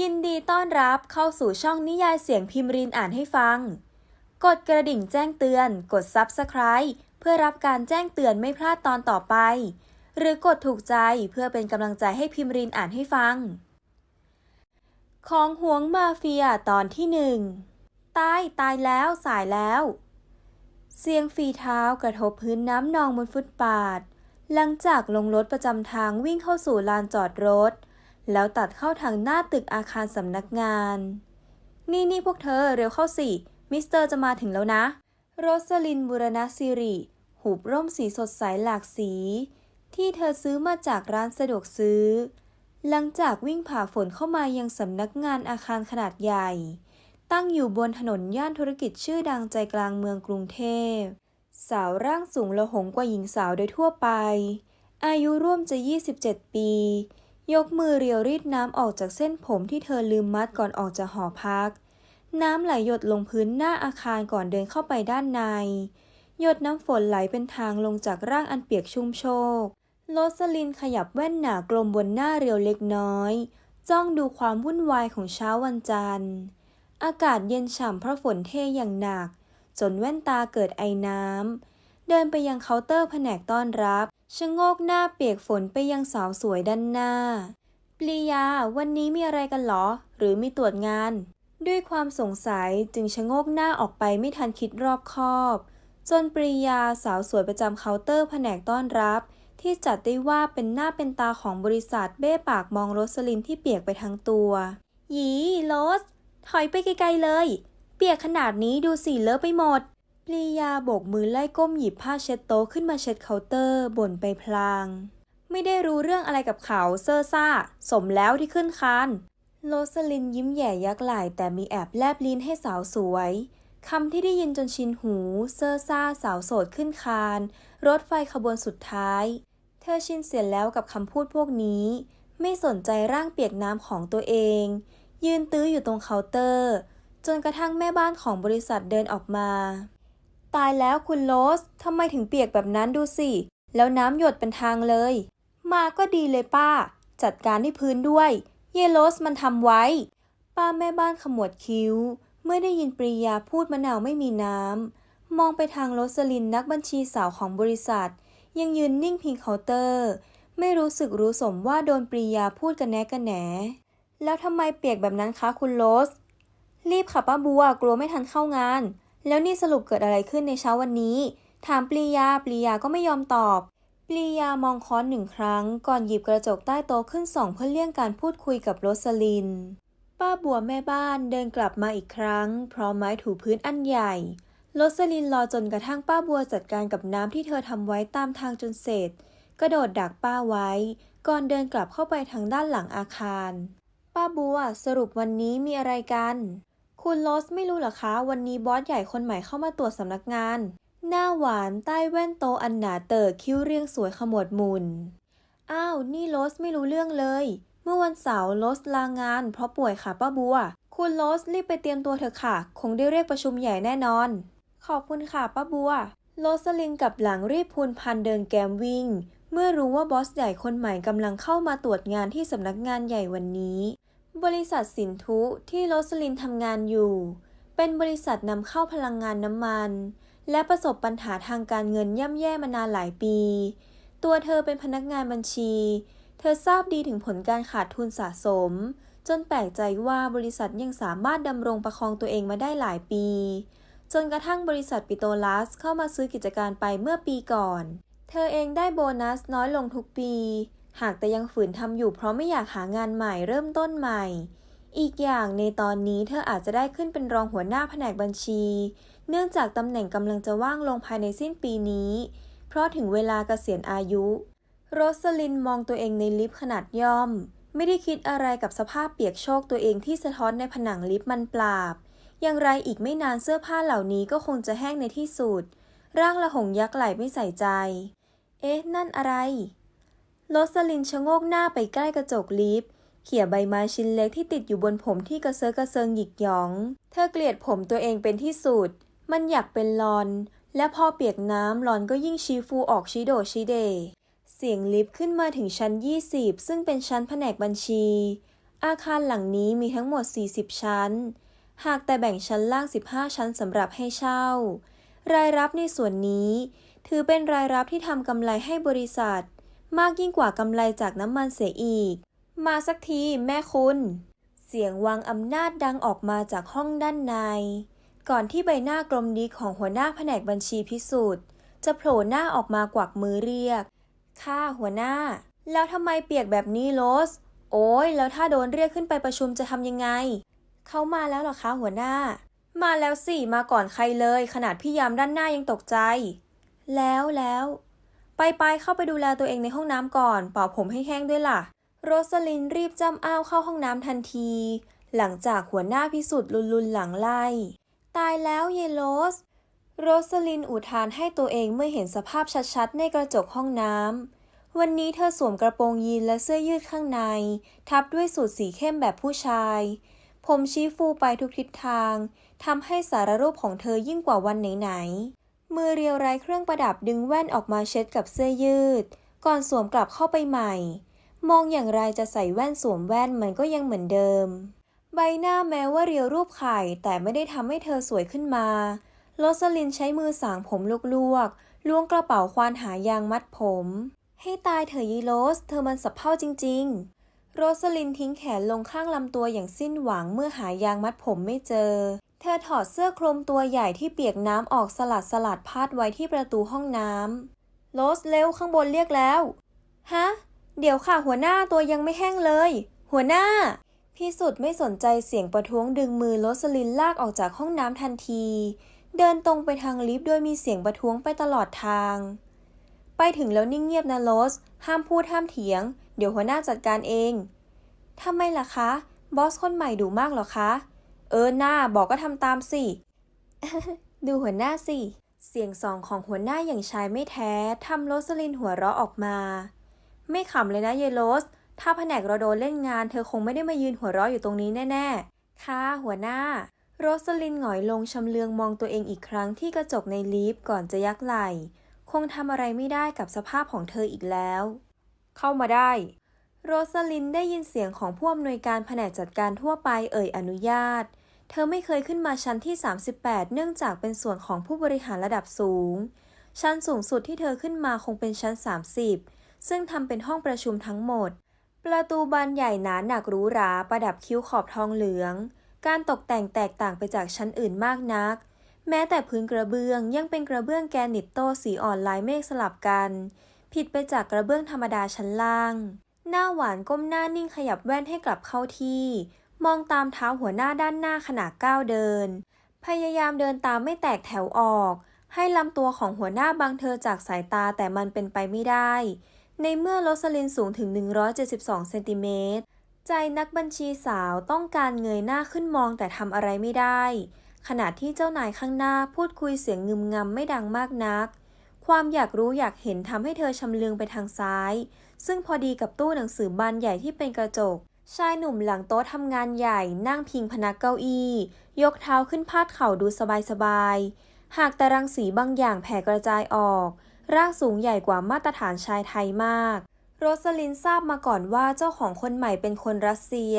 ยินดีต้อนรับเข้าสู่ช่องนิยายเสียงพิมพ์รินอ่านให้ฟัง กดกระดิ่งแจ้งเตือน กด Subscribe เพื่อรับการแจ้งเตือนไม่พลาดตอนต่อไป หรือกดถูกใจเพื่อเป็นกำลังใจให้พิมพ์รินอ่านให้ฟัง ของหวงมาเฟียตอนที่หนึ่งตายตายแล้วสายแล้ว เสียงฝีเท้ากระทบพื้นน้ำนองบนฟุตบาทหลังจากลงรถประจำทางวิ่งเข้าสู่ลานจอดรถ แล้วตัดเข้าทางหน้าตึกอาคารสำนักงาน นี่นี่พวกเธอเร็วเข้าสิ มิสเตอร์จะมาถึงแล้วนะ โรสลินบุรณสิริ หูบร่มสีสดใสหลากสี ที่เธอซื้อมาจากร้านสะดวกซื้อ หลังจากวิ่งผ่าฝนเข้ามายังสำนักงานอาคารขนาดใหญ่ ตั้งอยู่บนถนนย่านธุรกิจชื่อดังใจกลางเมืองกรุงเทพ สาวร่างสูงละหงกว่าหญิงสาวโดยทั่วไป อายุร่วมจะ 27 ปี ยกมือเรียวรีดน้ำออกจากเส้นผมที่เธอลืมมัดก่อนออกจากหอพัก น้ำไหลหยดลงพื้นหน้าอาคารก่อนเดินเข้าไปด้านใน หยดน้ำฝนไหลเป็นทางลงจากร่างอันเปียกชุ่มโชกโรสลินขยับแว่นหนากลมบนหน้าเรียวเล็กน้อย จ้องดูความวุ่นวายของเช้าวันจันทร์ อากาศเย็นฉ่ำเพราะฝนเทอย่างหนัก จนแว่นตาเกิดไอน้ำเดินไปยังเคาน์เตอร์แผนกต้อนรับ ชะโงกหน้าเปียกฝนไปยังสาวสวยด้านหน้า ปลียา วันนี้มีอะไรกันหรอ หรือมีตรวจงาน ด้วยความสงสัยจึงชะโงกหน้าออกไปไม่ทันคิดรอบคอบ จนปรียาสาวสวยประจำเคาน์เตอร์แผนกต้อนรับ ที่จัดได้ว่าเป็นหน้าเป็นตาของบริษัทเบ้ปากมองโรสลินที่เปียกไปทั้งตัว หยีโรสถอยไปไกลๆเลย เปียกขนาดนี้ดูสิเลอะไปหมด ปลียาโบกมือไล่ก้มหยิบผ้าเช็ดโต๊ะขึ้นมาเช็ดเคาน์เตอร์บ่นไปพลาง ไม่ได้รู้เรื่องอะไรกับเขาเซอร์ซ่า สมแล้วที่ขึ้นคานโรสลินยิ้มแย่ยักไหล่แต่มีแอบแลบลิ้นให้สาวสวยคำที่ได้ยินจนชินหู เซอร์ซ่าสาวโสดขึ้นคาน รถไฟขบวนสุดท้าย เธอชินเสียแล้วกับคำพูดพวกนี้ ไม่สนใจร่างเปียกน้ำของตัวเอง ยืนตื้ออยู่ตรงเคาน์เตอร์ จนกระทั่งแม่บ้านของบริษัทเดินออกมา ตายแล้วคุณโรสทำไมถึงเปียกแบบนั้นดูสิ แล้วน้ำหยดเป็นทางเลย มาก็ดีเลยป้า จัดการที่พื้นด้วย เยโรสมันทำไว้ ป้าแม่บ้านขมวดคิ้ว เมื่อได้ยินปรียาพูดมะนาวไม่มีน้ำ มองไปทางโรสลินนักบัญชีสาวของบริษัท ยังยืนนิ่งพิงเคาน์เตอร์ ไม่รู้สึกรู้สมว่าโดนปรียาพูดกันแนกันแหน แล้วทำไมเปียกแบบนั้นคะคุณโรสรีบค่ะป้าบัวกลัวไม่ทันเข้างาน แล้วนี่สรุปเกิดอะไรขึ้นในเช้าวันนี้ ถามปลียาปลียาก็ไม่ยอมตอบปลียามองค้อนหนึ่งครั้ง ก่อนหยิบกระจกใต้โต๊ะขึ้นส่องเพื่อเลี่ยงการพูดคุยกับโรสลิน ป้าบัวแม่บ้านเดินกลับมาอีกครั้ง พร้อมไม้ถูพื้นอันใหญ่โรสลินรอจนกระทั่งป้าบัวจัดการกับน้ำที่เธอทำไว้ตามทางจนเสร็จ กระโดดดักป้าไว้ ก่อนเดินกลับเข้าไปทางด้านหลังอาคาร ป้าบัวสรุปวันนี้มีอะไรกัน คุณโรสไม่รู้เหรอคะ วันนี้บอสใหญ่คนใหม่เข้ามาตรวจสำนักงาน หน้าหวานใต้แว่นโตอันหนาเติบคิ้วเรียงสวยขมวดมุน อ้าว นี่โรสไม่รู้เรื่องเลย เมื่อวันเสาร์โรสลางาน เพราะป่วยค่ะป้าบัว คุณโรสรีบไปเตรียมตัวเถอะค่ะ คงได้เรียกประชุมใหญ่แน่นอน ขอบคุณค่ะป้าบัว โรสลินกับหลังรีบพูนพันเดินแกมวิ่ง เมื่อรู้ว่าบอสใหญ่คนใหม่กำลังเข้ามาตรวจงานที่สำนักงานใหญ่วันนี้ บริษัทสินทุที่โรสลินทำงานอยู่ เป็นบริษัทนำเข้าพลังงานน้ำมัน และประสบปัญหาทางการเงินย่ำแย่มานานหลายปี ตัวเธอเป็นพนักงานบัญชี เธอทราบดีถึงผลการขาดทุนสะสม จนแปลกใจว่าบริษัทยังสามารถดำรงประคองตัวเองมาได้หลายปี จนกระทั่งบริษัทปิโตลัสเข้ามาซื้อกิจการไปเมื่อปีก่อน เธอเองได้โบนัสน้อยลงทุกปี หากแต่ยังฝืนทำอยู่เพราะไม่อยากหางานใหม่เริ่มต้นใหม่ อีกอย่างในตอนนี้เธออาจจะได้ขึ้นเป็นรองหัวหน้าแผนกบัญชี เนื่องจากตำแหน่งกำลังจะว่างลงภายในสิ้นปีนี้ เพราะถึงเวลาเกษียณอายุ โรสลินมองตัวเองในลิฟต์ขนาดย่อม ไม่ได้คิดอะไรกับสภาพเปียกโชกตัวเองที่สะท้อนในผนังลิฟต์มันปราบ อย่างไรอีกไม่นานเสื้อผ้าเหล่านี้ก็คงจะแห้งในที่สุด ร่างละหงยักษ์ไหลไม่ใส่ใจ เอ๊ะ นั่นอะไร โรสลินชะโงกหน้าไปใกล้กระจกลิฟต์เขี่ยใบไม้ชิ้นเล็กที่ติดอยู่บนผมที่กระเซาะกระเซิงหยิกหยอง เธอเกลียดผมตัวเองเป็นที่สุด มันอยากเป็นลอน และพอเปียกน้ำลอนก็ยิ่งชี้ฟูออกชี้โดชี้เด เสียงลิฟต์ขึ้นมาถึงชั้น 20 ซึ่งเป็นชั้นแผนกบัญชี อาคารหลังนี้มีทั้งหมด 40 ชั้น หากแต่แบ่งชั้นล่าง 15 ชั้นสำหรับให้เช่า รายรับในส่วนนี้ ถือเป็นรายรับที่ทำกำไรให้บริษัท มากยิ่งกว่ากำไรจากน้ำมันเสียอีก มาสักทีแม่คุณ เสียงวางอำนาจดังออกมาจากห้องด้านใน ก่อนที่ใบหน้ากลมดีของหัวหน้าแผนกบัญชีพิสูจน์ จะโผล่หน้าออกมากวักมือเรียกค่ะหัวหน้า แล้วทำไมเปียกแบบนี้โรสโอ้ยแล้วถ้าโดนเรียกขึ้นไปประชุมจะทำยังไง เขามาแล้วหรอคะหัวหน้า มาแล้วสิมาก่อนใครเลย ขนาดพี่ยามด้านหน้ายังตกใจ แล้วแล้ว ไปไปเข้าไปดูแลตัวเองในห้องน้ำก่อนเป่าผมให้แห้งด้วยล่ะ โรสลินรีบจ้ำอ้าวเข้าห้องน้ำทันที หลังจากหัวหน้าพิสุทธิ์ลุนลุนหลังไล่ ตายแล้วเยโรส โรสลินอุทานให้ตัวเองเมื่อเห็นสภาพชัดๆ ในกระจกห้องน้ำ วันนี้เธอสวมกระโปรงยีนและเสื้อยืดข้างใน ทับด้วยสูทสีเข้มแบบผู้ชาย ผมชี้ฟูไปทุกทิศทางทำให้สารรูปของเธอยิ่งกว่าวันไหนๆ มือเรียวไร้เครื่องประดับดึงแว่นออกมาเช็ดกับเสื้อยืด ก่อนสวมกลับเข้าไปใหม่ มองอย่างไรจะใส่แว่นสวมแว่นมันก็ยังเหมือนเดิม ใบหน้าแม้ว่าเรียวรูปไข่แต่ไม่ได้ทำให้เธอสวยขึ้นมาโรสลินใช้มือสางผมลวกๆล้วงกระเป๋าควานหายางมัดผม ให้ตายเถอะยีโรส เธอมันสับเพ่าจริง ๆ โรสลินทิ้งแขนลงข้างลำตัวอย่างสิ้นหวังเมื่อหายางมัดผมไม่เจอ เธอถอดเสื้อคลุมตัวใหญ่ที่เปียกน้ำออกสลัดสลัดพาดไว้ที่ประตูห้องน้ำโรสเร็วข้างบนเรียกแล้ว ฮะ เดี๋ยวค่ะหัวหน้าตัวยังไม่แห้งเลย หัวหน้า พี่สุดไม่สนใจเสียงประท้วงดึงมือโรสลินลากออกจากห้องน้ำทันที เดินตรงไปทางลิฟต์โดยมีเสียงประท้วงไปตลอดทาง ไปถึงแล้วนิ่งเงียบนะโรส ห้ามพูดห้ามเถียง เดี๋ยวหัวหน้าจัดการเองทำไมล่ะคะ บอสคนใหม่ดุมากหรอคะ ออหน้าบอกก็ทำตามสิ ดูหัวหน้าสิ เสียงสองของหัวหน้าอย่างชายไม่แท้ทำโรสลินหัวเราะออกมา ไม่ขำเลยนะเยโรส ถ้าแผนกเราโดนเล่นงาน เธอคงไม่ได้มายืนหัวเราะอยู่ตรงนี้แน่ๆ ค่ะหัวหน้า โรสลินหงอยลงชำเลืองมองตัวเองอีกครั้งที่กระจกในลิฟต์ก่อนจะยักไหล่ คงทำอะไรไม่ได้กับสภาพของเธออีกแล้ว เข้ามาได้โรสลินได้ยินเสียงของผู้อำนวยการแผนกจัดการทั่วไปเอ่ยอนุญาต เธอไม่เคยขึ้นมาชั้นที่ 38 เนื่องจากเป็นส่วนของผู้บริหารระดับสูง ชั้นสูงสุดที่เธอขึ้นมาคงเป็นชั้น 30 ซึ่งทำเป็นห้องประชุมทั้งหมด ประตูบานใหญ่หนาหนักหรูหรา ประดับคิ้วขอบทองเหลือง การตกแต่งแตกต่างไปจากชั้นอื่นมากนัก แม้แต่พื้นกระเบื้องยังเป็นกระเบื้องแกรนิตโตสีอ่อนลายเมฆสลับกัน ผิดไปจากกระเบื้องธรรมดาชั้นล่าง หน้าหวานก้มหน้านิ่งขยับแว่นให้กลับเข้าที่ มองตามเท้าหัวหน้าด้านหน้าขณะก้าวเดิน พยายามเดินตามไม่แตกแถวออก ให้ลำตัวของหัวหน้าบังเธอจากสายตาแต่มันเป็นไปไม่ได้ ในเมื่อโรสลินสูงถึง 172 เซนติเมตร ใจนักบัญชีสาวต้องการเงยหน้าขึ้นมองแต่ทำอะไรไม่ได้ ขณะที่เจ้านายข้างหน้าพูดคุยเสียงงึมงำไม่ดังมากนัก ความอยากรู้อยากเห็นทำให้เธอชำเลืองไปทางซ้าย ซึ่งพอดีกับตู้หนังสือบานใหญ่ที่เป็นกระจก ชายหนุ่มหลังโต๊ะทำงานใหญ่นั่งพิงพนักเก้าอี้ ยกเท้าขึ้นพาดเข่าดูสบายๆ หากแต่รังสีบางอย่างแผ่กระจายออก ร่างสูงใหญ่กว่ามาตรฐานชายไทยมาก โรสลินทราบมาก่อนว่าเจ้าของคนใหม่เป็นคนรัสเซีย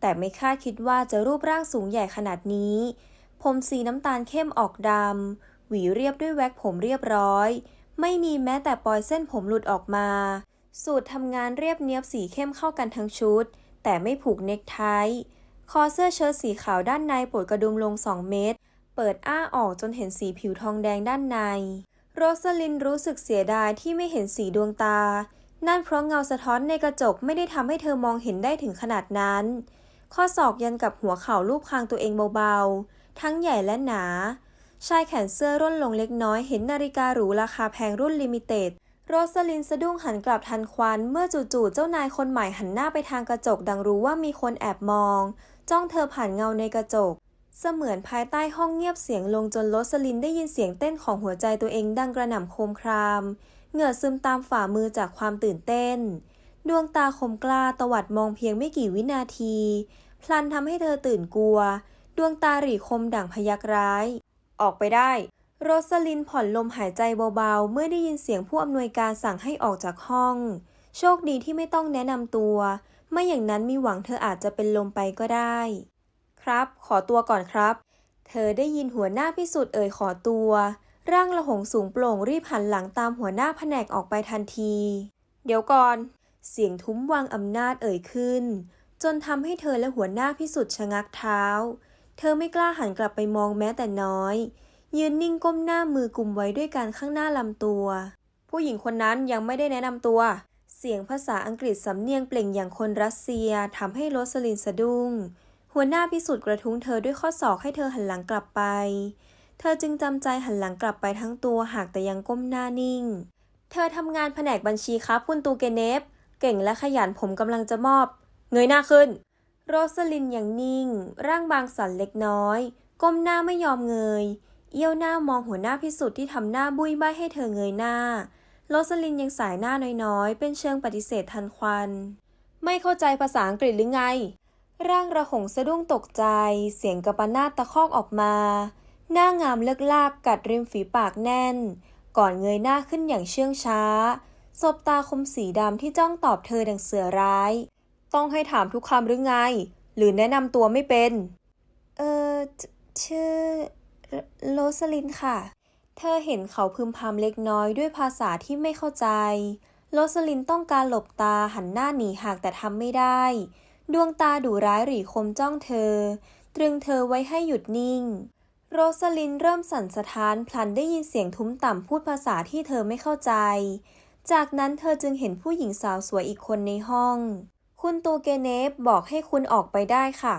แต่ไม่คาดคิดว่าจะรูปร่างสูงใหญ่ขนาดนี้ ผมสีน้ำตาลเข้มออกดำ หวีเรียบด้วยแว็กผมเรียบร้อย ไม่มีแม้แต่ปลอยเส้นผมหลุดออกมา สูตรทำงานเรียบเนียบสีเข้มเข้ากันทั้งชุด แต่ไม่ผูกเนคไท คอเสื้อเชิ้ตสีขาวด้านในปลดกระดุมลง 2 เมตร เปิดอ้าออกจนเห็นสีผิวทองแดงด้านใน โรสลินรู้สึกเสียดายที่ไม่เห็นสีดวงตา นั่นเพราะเงาสะท้อนในกระจกไม่ได้ทำให้เธอมองเห็นได้ถึงขนาดนั้น ข้อศอกยันกับหัวเข่ารูปคางตัวเองเบาๆ ทั้งใหญ่และหนา ชายแขนเสื้อร่นลงเล็กน้อยเห็นนาฬิกาหรูราคาแพงรุ่นลิมิเต็ด โรสลินสะดุ้งหันกลับทันควันเมื่อจู่ๆเจ้านายคนใหม่หันหน้าไปทางกระจกดังรู้ว่ามีคนแอบมอง จ้องเธอผ่านเงาในกระจก เสมือนภายใต้ห้องเงียบเสียงลงจนโรสลินได้ยินเสียงเต้นของหัวใจตัวเองดังกระหน่ำโคมคราม เหงื่อซึมตามฝ่ามือจากความตื่นเต้น ดวงตาคมกล้าตวัดมองเพียงไม่กี่วินาที พลันทำให้เธอตื่นกลัว ดวงตาหรี่คมดั่งพยักร้าย ออกไปได้ โรสลินผ่อนลมหายใจเบาๆ เมื่อได้ยินเสียงผู้อำนวยการสั่งให้ออกจากห้อง โชคดีที่ไม่ต้องแนะนำตัว ไม่อย่างนั้นมีหวังเธออาจจะเป็นลมไปก็ได้ ครับ ขอตัวก่อนครับ เธอได้ยินหัวหน้าพิสุทธิ์เอ่ยขอตัว ร่างละหงสูงโปร่งรีบหันหลังตามหัวหน้าแผนกออกไปทันที เดี๋ยวก่อน เสียงทุ้มวางอำนาจเอ่ยขึ้น จนทำให้เธอและหัวหน้าพิสุทธิ์ชะงักเท้า เธอไม่กล้าหันกลับไปมองแม้แต่น้อย ยืนนิ่งก้มหน้ามือกุมไว้ด้วยการข้างหน้าลำตัว ผู้หญิงคนนั้นยังไม่ได้แนะนำตัว เสียงภาษาอังกฤษสำเนียงเปล่งอย่างคนรัสเซียทำให้โรสลินสะดุ้ง หัวหน้าพิสุทธิ์กระทุ้งเธอด้วยข้อศอกให้เธอหันหลังกลับไป เธอจึงจำใจหันหลังกลับไปทั้งตัวหากแต่ยังก้มหน้านิ่ง เธอทำงานแผนกบัญชีครับคุณตูเกเนฟ เก่งและขยันผมกำลังจะมอบ เงยหน้าขึ้น โรสลินอย่างนิ่ง ร่างบางสันเล็กน้อย ก้มหน้าไม่ยอมเงย เอี้ยวหน้ามองหัวหน้าพิสุทธิ์ที่ทำหน้าบุ้ยบ้ายให้เธอเงยหน้า โรสลินยังสายหน้าน้อยๆ เป็นเชิงปฏิเสธทันควัน ไม่เข้าใจภาษาอังกฤษหรือไง ร่างระหงสะดุ้งตกใจ เสียงกระปะนาตะคอกออกมา หน้างามเลิกลากกัดริมฝีปากแน่น ก่อนเงยหน้าขึ้นอย่างเชื่องช้า สบตาคมสีดำที่จ้องตอบเธอดังเสือร้าย ต้องให้ถามทุกคำหรือไง หรือแนะนำตัวไม่เป็น เออชื่อ โรสลินค่ะ เธอเห็นเขาพึมพำเล็กน้อยด้วยภาษาที่ไม่เข้าใจ โรสลินต้องการหลบตาหันหน้าหนีหากแต่ทำไม่ได้ ดวงตาดุร้ายหรี่คมจ้องเธอ ตรึงเธอไว้ให้หยุดนิ่ง โรสลินเริ่มสั่นสะท้านพลันได้ยินเสียงทุ้มต่ำพูดภาษาที่เธอไม่เข้าใจ จากนั้นเธอจึงเห็นผู้หญิงสาวสวยอีกคนในห้อง คุณตูเกเนฟบอกให้คุณออกไปได้ค่ะ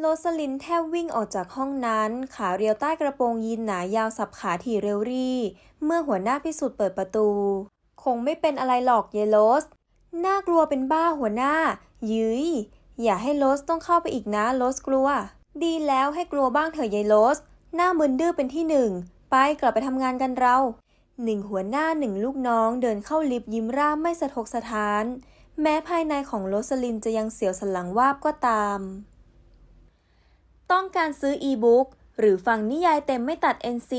โรสลินแทบวิ่งออกจากห้องนั้น ขาเรียวใต้กระโปรงยีนหนายาวสับขาถี่เร็วรี่ เมื่อหัวหน้าพิสุทธิ์เปิดประตู คงไม่เป็นอะไรหรอกเยโรสน่ากลัวเป็นบ้าหัวหน้า ยืยอย่าให้โรสต้องเข้าไปอีกนะโรสกลัว ดีแล้วให้กลัวบ้างเถอะยายโรสหน้ามึนดื้อเป็นที่หนึ่ง ไปกลับไปทำงานกันเรา หนึ่งหัวหน้าหนึ่งลูกน้องเดินเข้าลิฟต์ยิ้มร่าไม่สะทกสะท้าน แม้ภายในของโรสลินจะยังเสียวสันหลังวาบก็ตาม ต้องการซื้ออีบุ๊กหรือฟังนิยายเต็มไม่ตัด NC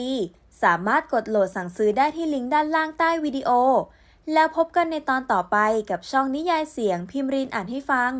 สามารถกดโหลดสั่งซื้อได้ที่ลิงก์ด้านล่างใต้วิดีโอ แล้วพบกันในตอนต่อไปกับช่องนิยายเสียงพิมรินอ่านให้ฟัง